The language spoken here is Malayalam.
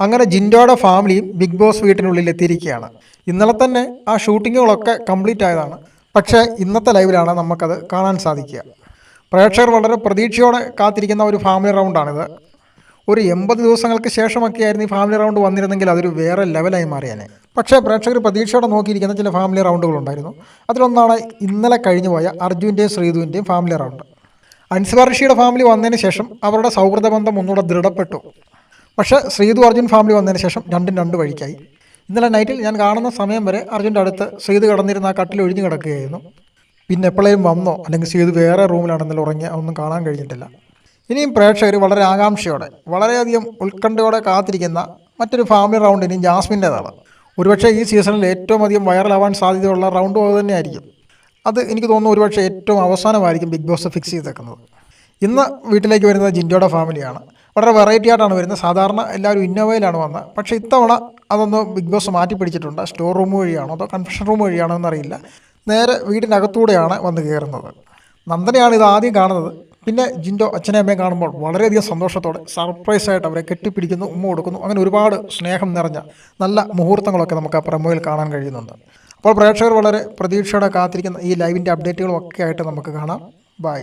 അങ്ങനെ ജിൻഡോയുടെ ഫാമിലിയും ബിഗ് ബോസ് വീട്ടിനുള്ളിൽ എത്തിയിരിക്കുകയാണ്. ഇന്നലെ തന്നെ ആ ഷൂട്ടിങ്ങുകളൊക്കെ കംപ്ലീറ്റ് ആയതാണ്. പക്ഷേ ഇന്നത്തെ ലൈവിലാണ് നമുക്കത് കാണാൻ സാധിക്കുക. പ്രേക്ഷകർ വളരെ പ്രതീക്ഷയോടെ കാത്തിരിക്കുന്ന ഒരു ഫാമിലി റൗണ്ടാണിത് ഒരു എൺപത് ദിവസങ്ങൾക്ക് ശേഷമൊക്കെ ആയിരുന്നു ഈ ഫാമിലി റൗണ്ട് വന്നിരുന്നെങ്കിൽ അതൊരു വേറെ ലെവലായി മാറിയാനെ. പക്ഷേ പ്രേക്ഷകർ പ്രതീക്ഷയോടെ നോക്കിയിരിക്കുന്ന ചില ഫാമിലി റൗണ്ടുകളുണ്ടായിരുന്നു അതിലൊന്നാണ് ഇന്നലെ കഴിഞ്ഞു പോയ അർജുന്റെയും ശ്രീധുവിന്റെയും ഫാമിലി റൗണ്ട് അൻസ്വാർഷിയുടെ ഫാമിലി വന്നതിന് ശേഷം അവരുടെ സൗഹൃദ ബന്ധം ഒന്നുകൂടെ ദൃഢപ്പെട്ടു. പക്ഷേ ശ്രീതു അർജുൻ ഫാമിലി വന്നതിന് ശേഷം രണ്ടും രണ്ട് വഴിക്കായി. ഇന്നലെ നൈറ്റിൽ ഞാൻ കാണുന്ന സമയം വരെ അർജുന്റെ അടുത്ത് ശ്രീതു കിടന്നിരുന്ന ആ കട്ടിൽ ഒഴിഞ്ഞു കിടക്കുകയായിരുന്നു. പിന്നെ എപ്പോഴേലും വന്നോ അല്ലെങ്കിൽ ശ്രീതു വേറെ റൂമിലാണെന്നല്ലോ ഉറങ്ങി ഒന്നും കാണാൻ കഴിഞ്ഞിട്ടില്ല. ഇനിയും പ്രേക്ഷകർ വളരെ ആകാംക്ഷയോടെ വളരെയധികം ഉത്കണ്ഠയോടെ കാത്തിരിക്കുന്ന മറ്റൊരു ഫാമിലി റൗണ്ട് ഇനിയും ജാസ്മിന്റേതാണ്. ഒരുപക്ഷെ ഈ സീസണിൽ ഏറ്റവും അധികം വൈറലാവാൻ സാധ്യതയുള്ള റൗണ്ടും അത് തന്നെയായിരിക്കും അത് എനിക്ക് തോന്നുന്നു ഒരുപക്ഷെ ഏറ്റവും അവസാനമായിരിക്കും ബിഗ് ബോസ് ഫിക്സ് ചെയ്തേക്കുന്നത്. ഇന്ന് വീട്ടിലേക്ക് വരുന്നത് ജിൻഡോയുടെ ഫാമിലിയാണ് വളരെ വെറൈറ്റി ആയിട്ടാണ് വരുന്നത്. സാധാരണ എല്ലാവരും ഇന്നോവയിലാണ് വന്നത്. പക്ഷേ ഇത്തവണ അതൊന്ന് ബിഗ് ബോസ് മാറ്റി പിടിച്ചിട്ടുണ്ട്. സ്റ്റോർ റൂം വഴിയാണോ അതോ കൺഫെഷൻ റൂം വഴിയാണോ എന്നറിയില്ല. നേരെ വീടിനകത്തൂടെയാണ് വന്ന് കയറുന്നത്. നന്ദനയാണ് ഇത് ആദ്യം കാണുന്നത്. പിന്നെ ജിൻഡോ അച്ഛനെ അമ്മയും കാണുമ്പോൾ വളരെയധികം സന്തോഷത്തോടെ സർപ്രൈസായിട്ട് അവരെ കെട്ടിപ്പിടിക്കുന്നു ഉമ്മ കൊടുക്കുന്നു. അങ്ങനെ ഒരുപാട് സ്നേഹം നിറഞ്ഞ നല്ല മുഹൂർത്തങ്ങളൊക്കെ നമുക്ക് ആ പ്രമോയിൽ കാണാൻ കഴിയുന്നുണ്ട്. അപ്പോൾ പ്രേക്ഷകർ വളരെ പ്രതീക്ഷയോടെ കാത്തിരിക്കുന്ന ഈ ലൈവിന്റെ അപ്ഡേറ്റുകളൊക്കെ ആയിട്ട് നമുക്ക് കാണാം. ബൈ